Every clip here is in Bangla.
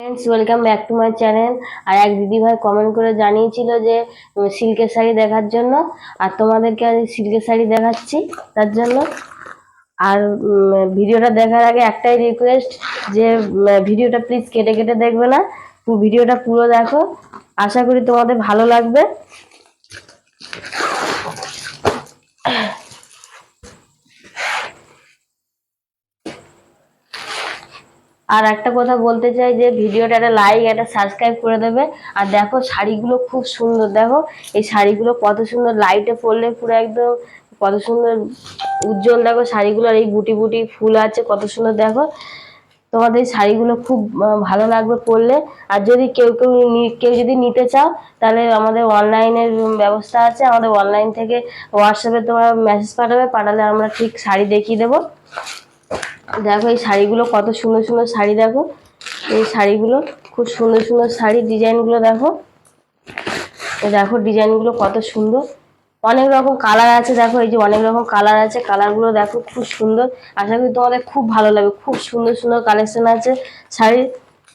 Friends welcome back to my channel আর এক দিদিভাই কমেন্ট করে জানিয়েছিল যে সিল্কের শাড়ি দেখার জন্য। আর তোমাদেরকে আমি সিল্কের শাড়ি দেখাচ্ছি তার জন্য। আর ভিডিওটা দেখার আগে একটাই রিকোয়েস্ট যে ভিডিওটা প্লিজ কেটে কেটে দেখবে না। ভিডিওটা পুরো দেখো। আশা করি তোমাদের ভালো লাগবে। আর একটা কথা বলতে চাই যে ভিডিওটা একটা লাইক একটা সাবস্ক্রাইব করে দেবে। আর দেখো শাড়িগুলো খুব সুন্দর, দেখো এই শাড়িগুলো কত সুন্দর লাইটে পরলে পুরো একদম কত সুন্দর উজ্জ্বল, দেখো শাড়িগুলোর এই বুটি বুটি ফুল আছে কত সুন্দর, দেখো। তোমাদের শাড়িগুলো খুব ভালো লাগবে পরলে। আর যদি কেউ কেউ কেউ যদি নিতে চাও, তাহলে আমাদের অনলাইনের ব্যবস্থা আছে। আমাদের অনলাইন থেকে হোয়াটসঅ্যাপে তোমার মেসেজ পাঠাবে, পাঠালে আমরা ঠিক শাড়ি দেখিয়ে দেবো। দেখো এই শাড়িগুলো কত সুন্দর সুন্দর শাড়ি দেখো। এই শাড়িগুলো খুব সুন্দর সুন্দর শাড়ি, ডিজাইনগুলো দেখো। দেখো ডিজাইনগুলো কত সুন্দর। অনেক রকম কালার আছে দেখো, এই যে অনেক রকম কালার আছে। কালারগুলো দেখো খুব সুন্দর। আশা করি তোমাদের খুব ভালো লাগবে। খুব সুন্দর সুন্দর কালেকশন আছে শাড়ির।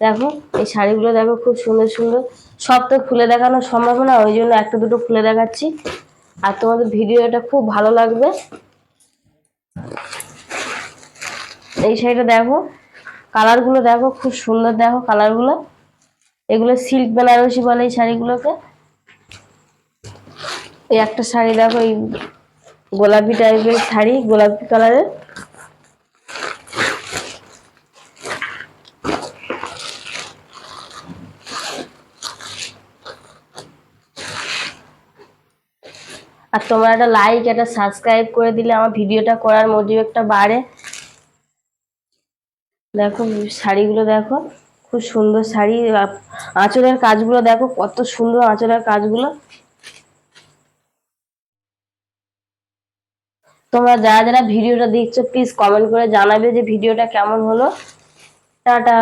দেখো এই শাড়িগুলো দেখো খুব সুন্দর সুন্দর। সব তো খুলে দেখানো সম্ভব না, ওই জন্য একটা দুটো খুলে দেখাচ্ছি। আর তোমাদের ভিডিওটা খুব ভালো লাগবে। এই শাড়িটা দেখো। কালারগুলো দেখো, খুব সুন্দর দেখো কালারগুলো। এগুলো সিল্ক বেনারসি বলে এই শাড়িগুলোকে। এই একটা শাড়ি দেখো, এই গোলাপি টাইপের শাড়ি, গোলাপি কালারের। আর তোমরা একটা লাইক একটা সাবস্ক্রাইব করে দিলে আমার ভিডিওটা করার মোটিভ একটা বাড়ে। দেখো, শাড়িগুলো দেখো, খুব সুন্দর শাড়ি। আঁচলের কাজগুলো দেখো, কত সুন্দর আঁচলের কাজগুলো। তোমরা যারা যারা ভিডিওটা দেখছ প্লিজ কমেন্ট করে জানাবে যে ভিডিওটা কেমন হলো। টাটা।